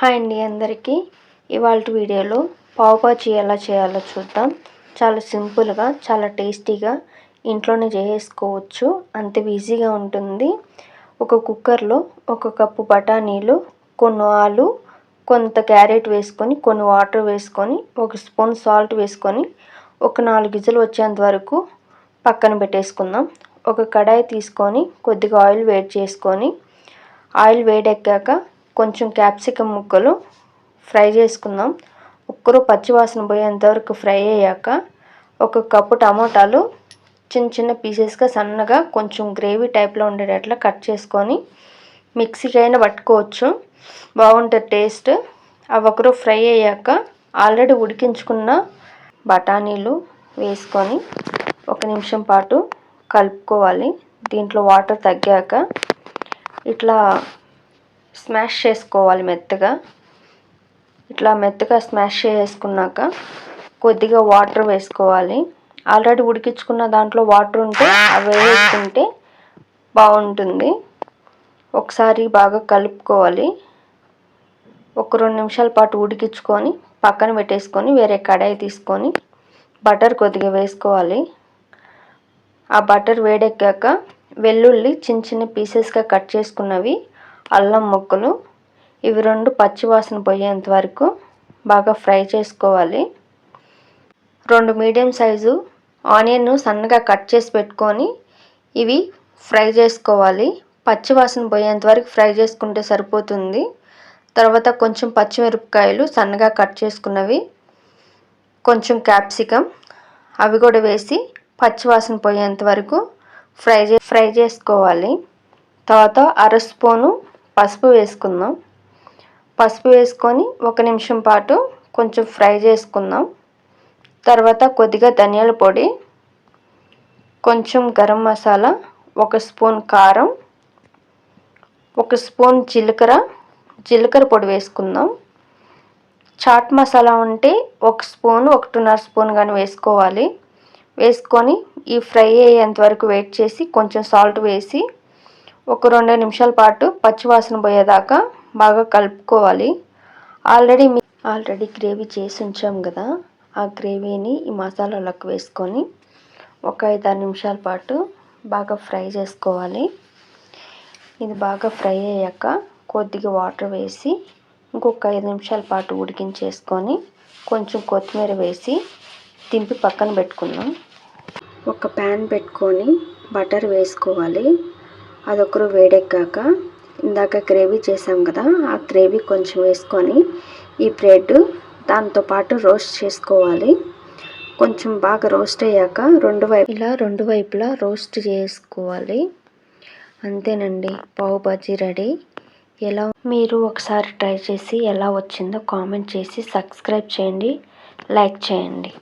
Hi అండి అందరికీ. ఇవాళ వీడియోలో పావుబాజీ ఎలా చేయాలో చూద్దాం. చాలా సింపుల్గా చాలా టేస్టీగా ఇంట్లోనే చేసుకోవచ్చు. అంత ఈజీగా ఉంటుంది. ఒక కుక్కర్లో ఒక కప్పు బఠానీలు కొన్ని ఆలు కొంత క్యారెట్ వేసుకొని కొన్ని వాటర్ వేసుకొని ఒక స్పూన్ సాల్ట్ వేసుకొని ఒక నాలుగు గిజలు వచ్చేంత వరకు పక్కన పెట్టేసుకుందాం. ఒక కడాయి తీసుకొని కొద్దిగా ఆయిల్ వేడి చేసుకొని ఆయిల్ వేడెక్కాక కొంచెం క్యాప్సికమ్ ముక్కలు ఫ్రై చేసుకుందాం. ఒక్కరు పచ్చివాసన పోయేంతవరకు ఫ్రై అయ్యాక ఒక కప్పు టమోటాలు చిన్న చిన్న పీసెస్గా సన్నగా కొంచెం గ్రేవీ టైప్లో ఉండేటట్లు కట్ చేసుకొని మిక్సీకి అయినా పట్టుకోవచ్చు. బాగుంటుంది టేస్ట్ అవి ఒకరు ఫ్రై అయ్యాక ఆల్రెడీ ఉడికించుకున్న బఠానీలు వేసుకొని ఒక నిమిషం పాటు కలుపుకోవాలి. దీంట్లో వాటర్ తగ్గాక ఇట్లా స్మాష్ చేసుకోవాలి మెత్తగా. ఇట్లా మెత్తగా స్మాష్ చేసుకున్నాక కొద్దిగా వాటర్ వేసుకోవాలి. ఆల్రెడీ ఉడికించుకున్న దాంట్లో వాటర్ ఉంటే అవి వేసుకుంటే బాగుంటుంది. ఒకసారి బాగా కలుపుకోవాలి. ఒక రెండు నిమిషాల పాటు ఉడికించుకొని పక్కన పెట్టేసుకొని వేరే కడాయి తీసుకొని బటర్ కొద్దిగా వేసుకోవాలి. ఆ బటర్ వేడెక్కాక వెల్లుల్లి చిన్న చిన్న పీసెస్గా కట్ చేసుకున్నవి అల్లం ముక్కలు. ఇవి రెండు పచ్చివాసన పోయేంత వరకు బాగా ఫ్రై చేసుకోవాలి. రెండు మీడియం సైజు ఆనియన్ను సన్నగా కట్ చేసి పెట్టుకొని ఇవి ఫ్రై చేసుకోవాలి. పచ్చివాసన పోయేంత వరకు ఫ్రై చేసుకుంటే సరిపోతుంది. తర్వాత కొంచెం పచ్చిమిరపకాయలు సన్నగా కట్ చేసుకున్నవి. కొంచెం క్యాప్సికమ్ అవి కూడా వేసి పచ్చివాసన పోయేంత వరకు ఫ్రై ఫ్రై చేసుకోవాలి. తర్వాత అర స్పూను పసుపు వేసుకుందాం. పసుపు వేసుకొని ఒక నిమిషం పాటు కొంచెం ఫ్రై చేసుకుందాం. తర్వాత కొద్దిగా ధనియాల పొడి కొంచెం గరం మసాలా ఒక స్పూన్ కారం ఒక స్పూన్ జీలకర్ర జీలకర్ర పొడి వేసుకుందాం. చాట్ మసాలా ఉంటే ఒక స్పూన్ ఒకటిన్నర స్పూన్ కానీ వేసుకోవాలి. వేసుకొని ఈ ఫ్రై అయ్యేంత వరకు వెయిట్ చేసి కొంచెం సాల్ట్ వేసి ఒక రెండు నిమిషాల పాటు పచ్చివాసన పోయేదాకా బాగా కలుపుకోవాలి. ఆల్రెడీ ఆల్రెడీ గ్రేవీ చేసి ఉంచాం కదా ఆ గ్రేవీని ఈ మసాలాలకు వేసుకొని ఒక ఐదారు నిమిషాల పాటు బాగా ఫ్రై చేసుకోవాలి. ఇది బాగా ఫ్రై అయ్యాక కొద్దిగా వాటర్ వేసి ఇంకొక ఐదు నిమిషాల పాటు ఉడికించేసుకొని కొంచెం కొత్తిమీర వేసి దింపి పక్కన పెట్టుకుందాం. ఒక ప్యాన్ పెట్టుకొని బటర్ వేసుకోవాలి. అదొకరు వేడెక్కాక ఇందాక గ్రేవీ చేసాం కదా ఆ గ్రేవీ కొంచెం వేసుకొని ఈ బ్రెడ్ దాంతోపాటు రోస్ట్ చేసుకోవాలి. కొంచెం బాగా రోస్ట్ అయ్యాక రెండు వైపు ఇలా రెండు వైపులా రోస్ట్ చేసుకోవాలి. అంతేనండి పావు బజ్జీ రెడీ. ఎలా మీరు ఒకసారి ట్రై చేసి ఎలా వచ్చిందో కామెంట్ చేసి సబ్స్క్రైబ్ చేయండి లైక్ చేయండి.